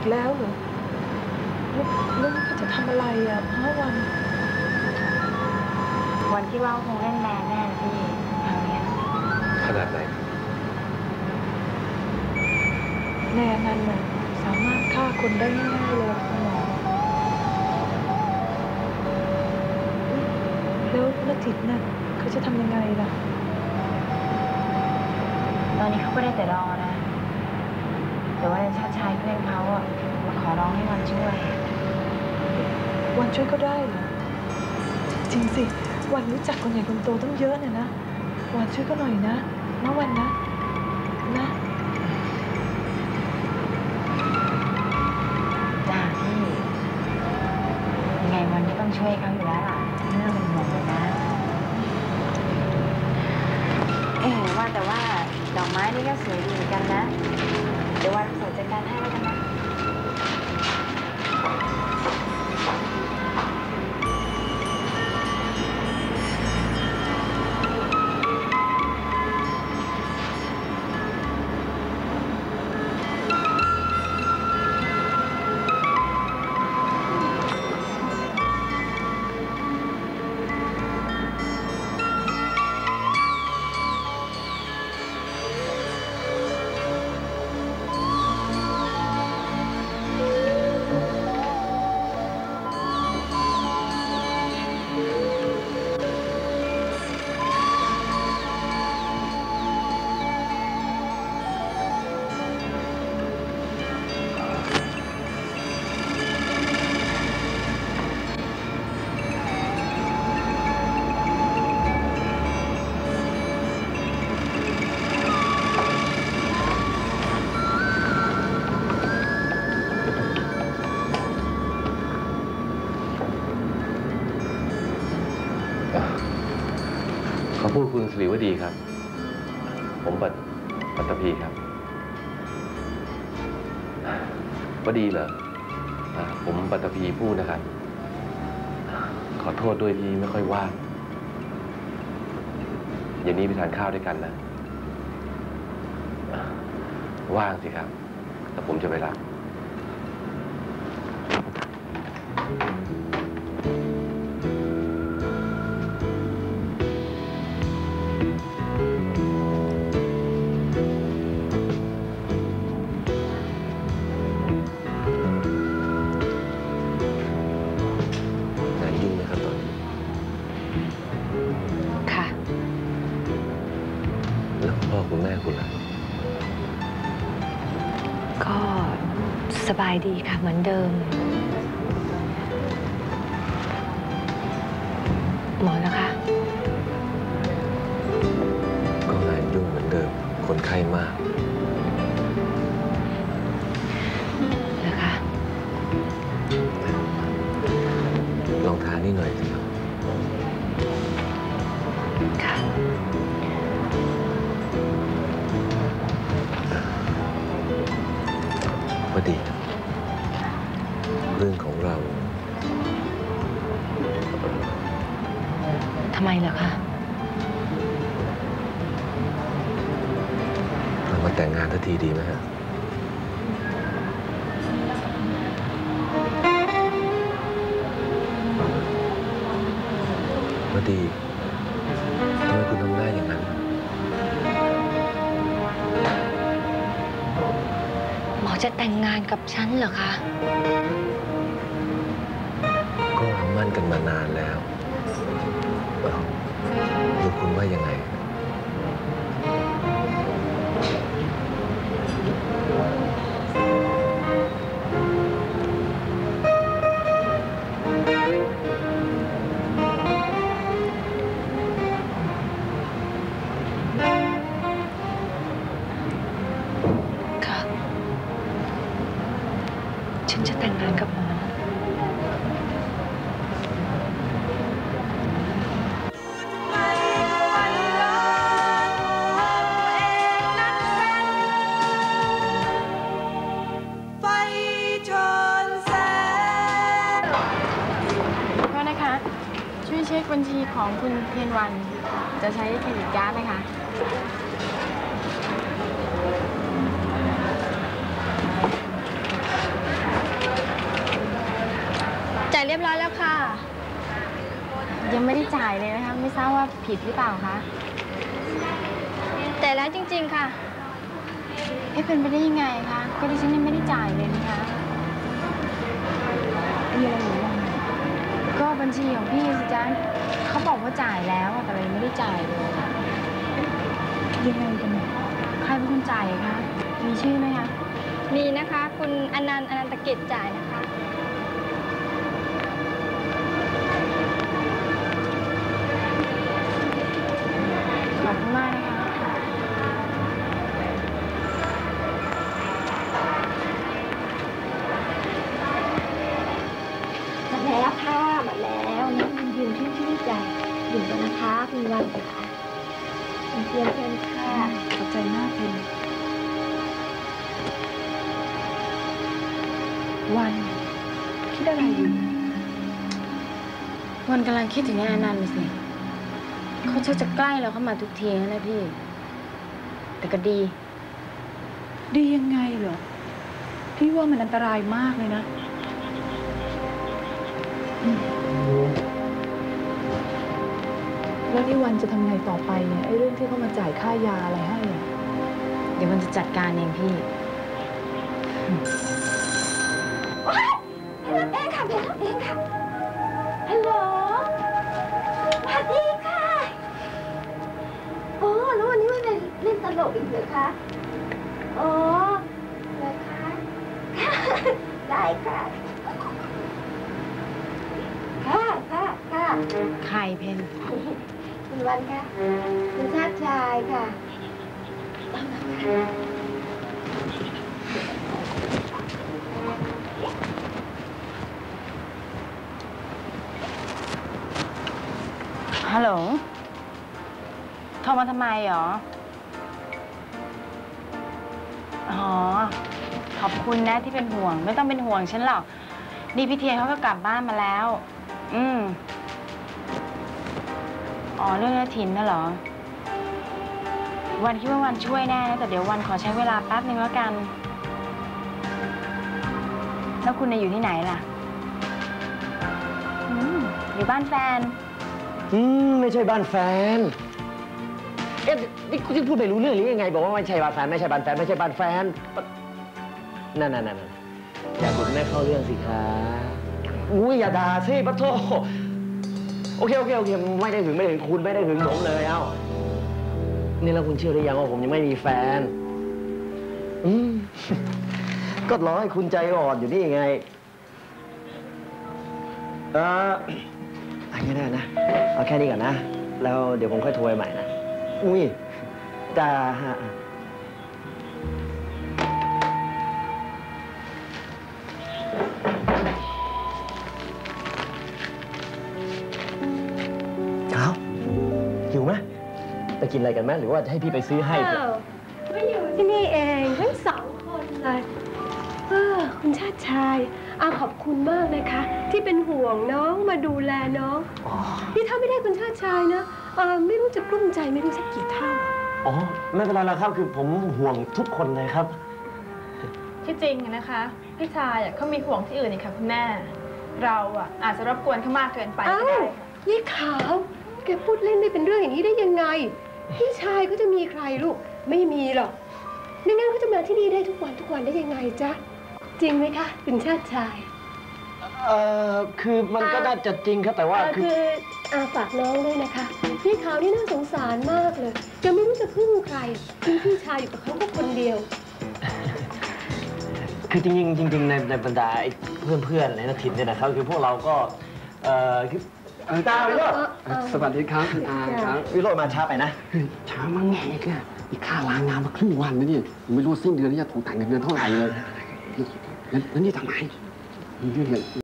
กแล้วเหรอแล้วแล้วเขาจะทำอะไรอะฮะวัน วันที่ว่าคงเล่นแรงแน่นะพี่คราวเนี้ยขนาดไหนแน่นั่นน่ะสามารถฆ่าคนได้ง่ายๆเลยคุณหมอแล้วแล้วจิตน่ะเขาจะทำยังไงล่ะ ตอนนี้เขาก็ได้แต่รอนะ แต่ว่าชาติชายเพื่อนเขาอะมาขอร้องให้วันช่วย วันช่วยก็ได้เหรอ จริงสิ วันรู้จักคนใหญ่คนโตต้องเยอะเนี่ยนะ วันช่วยก็หน่อยนะนะวันนะ นะจ้าพี่ ยังไงวันก็ต้องช่วยเขาอยู่แล้วล่ะไม่ต้องเป็นห่วงเลยนะ เอ๊ะว่าแต่ว่าดอกไม้นี่ก็สวยดีเหมือนกันนะ เพูดคุณสิริวดีครับ ผมปัตปัตตภีครับวดีเหรอผมปัตตภีพูดนะครับ ขอโทษด้วยที่ไม่ค่อยว่างอย่างนี้ไปทานข้าวด้วยกันนะ ว่างสิครับแต่ผมจะไปรับ สบายดีค่ะเหมือนเดิม หมอนะคะ ก็งานยุ่งเหมือนเดิม คนไข้มากำไมเหรอคะเรามาแต่งงานทันทีดีไหมฮะพอดีทำไมคุณทำได้อย่างนั้นหมอจะแต่งงานกับฉันเหรอคะ ก็เรามั่นกันมานานแล้วเอ้าดูคุณว่ายังไงค่ะฉันจะแต่งงานกับหมอ เช็คบัญชีของคุณเพียนวัน จะใช้เครดิตการ์ดไหมคะ จ่ายเรียบร้อยแล้วค่ะ ยังไม่ได้จ่ายเลยนะคะ ไม่ทราบว่าผิดหรือเปล่าคะ แต่แล้วจริง ๆ ค่ะ เอ๊ะเป็นไปได้ยังไงคะ ก็ดิฉันยังไม่ได้จ่ายเลยนะคะมีอะไรอยู่ บัญชีของพี่สิจ๊ะเขาบอกว่าจ่ายแล้วอะแต่เรายังไม่ได้จ่ายเลยยังไงกันเนี่ยใครเป็นคนจ่ายคะมีชื่อไหมคะ มีนะคะ คุณอนันต์อนันตกิจจ่ายนะคะ วันคิดอะไรอยู่วันกำลังคิดถึงไอ้อนันต์สิเขาชักจะใกล้เราเข้ามาทุกทีแล้วนะพี่ แต่ก็ดี ดียังไงเหรอ พี่ว่ามันอันตรายมากเลยนะอืมแล้วที่วันจะทำไงต่อไปเนี่ยไอ้เรื่องที่เขามาจ่ายค่ายาอะไรให้อะเดี๋ยวมันจะจัดการเองพี่เอง ค่ะเป็นเองค่ะ ฮัลโหลสวัสดีค่ะ โอ้ แล้ววันนี้ไม่เป็นเล่นตลกอีกเหรอคะอ๋อเหรอคะ ได้ค่ะ ค่ะค่ะค่ะใครเพนคุณวันค่ะ คุณชาติชายค่ะ ฮัลโหล โทรมาทำไมหรอ อ๋อ ขอบคุณนะที่เป็นห่วง ไม่ต้องเป็นห่วงฉันหรอก นี่พี่เทียนเขาก็กลับบ้านมาแล้ว อืม อ๋อ เรื่องกระถินน่ะเหรอ วันคิดว่าวันช่วยแน่นะแต่เดี๋ยววันขอใช้เวลาแป๊บนึงแล้วกัน แล้วคุณน่ะอยู่ที่ไหนล่ะอืมอยู่บ้านแฟน อืมไม่ใช่บ้านแฟน เอ๊ะนี่คุณพูดไม่รู้เรื่องหรือยังไง บอกว่าไม่ใช่บ้านแฟนไม่ใช่บ้านแฟนไม่ใช่บ้านแฟนนั่นนั่นนั่นอย่าคุณแม่เข้าเรื่องสิคะอุ้ยอย่าด่าสิปะโทโอเคโอเคโอเคไม่ได้ถึงไม่ได้ถึงคุณไม่ได้ถึงผมเลยเอ้านี่แล้วคุณเชื่อหรือยังว่าผมยังไม่มีแฟนอืมก็รอให้คุณใจอ่อนอยู่นี่ไงเออ นนี้ได้นะ เอาแค่นี้ก่อนนะ แล้วเดี๋ยวผมค่อยโทรไปใหม่นะ อุ้ยจ้าฮะเอาหิวไหมไปกินอะไรกันไหมหรือว่าจะให้พี่ไปซื้อให้อ้าวมาอยู่ที่นี่เองทั้งสองคนเลยเออคุณชาติชาย อาขอบคุณมากนะคะ ที่เป็นห่วงน้องมาดูแลน้องอ๋อนี่ถ้าไม่ได้คุณชาติชายนะอาไม่รู้จะกลุ้มใจไม่รู้สักกี่เท่า อ๋อ ไม่เป็นไรแล้วครับคือผมห่วงทุกคนเลยครับ ที่จริงอะนะคะ พี่ชายอะเขามีห่วงที่อื่นอีกค่ะคุณแม่ เราอะอาจจะรบกวนเขามากเกินไปก็อ้าวได้ค่ะยี่ขาว แกพูดเล่นได้เป็นเรื่องอย่างนี้ได้ยังไง พี่ชายก็จะมีใครลูก ไม่มีหรอกไม่งั้นเขาจะมาที่นี่ได้ทุกวันทุกวันได้ยังไงจ๊ะ จริงไหมคะคุณชาติชาย เอ่อคือมันก็น่าจะจริงครับแต่ว่าอ่าคือคือ อาฝากน้องด้วยนะคะ พี่ขาวนี่น่าสงสารมากเลยจะไม่รู้จะพึ่งใครมีพี่ชายอยู่กับเขาก็คนเดียว คือจริงๆจริงๆในในบรรดาไอ้เพื่อนๆในนักถิ่นเนี่ยนะครับคือพวกเราก็เอ่อคือตาวิโรจน์สวัสดีครับคุณอาครับวิโรจน์มาช้าไปนะช้ามาแง่แกอีกค่าลางงานมาครึ่งวันนะเนี่ยไม่รู้สิ้นเดือนนี้จะถูกแต่งเงินเดือนเท่าไหร่เลย แล้วแล้วนี่ทำไมมีเรื่อง